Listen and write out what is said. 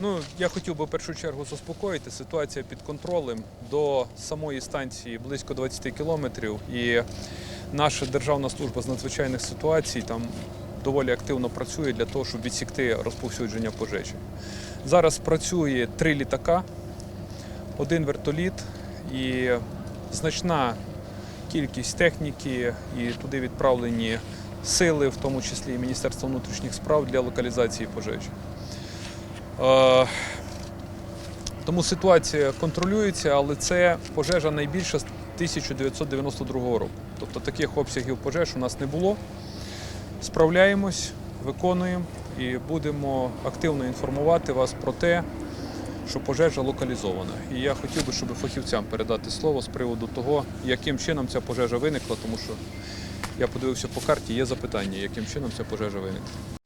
Ну, я хотів би в першу чергу заспокоїти. Ситуація під контролем до самої станції близько 20 кілометрів. І наша Державна служба з надзвичайних ситуацій там доволі активно працює для того, щоб відсікти розповсюдження пожежі. Зараз працює три літака, один вертоліт і значна кількість техніки, і туди відправлені сили, в тому числі і Міністерство внутрішніх справ для локалізації пожежі. Е, Тому ситуація контролюється, але це пожежа найбільша з 1992 року. Тобто таких обсягів пожеж у нас не було. Справляємось, виконуємо і будемо активно інформувати вас про те, що пожежа локалізована. І я хотів би, щоб фахівцям передати слово з приводу того, яким чином ця пожежа виникла, тому що я подивився по карті, є запитання, яким чином ця пожежа виникла.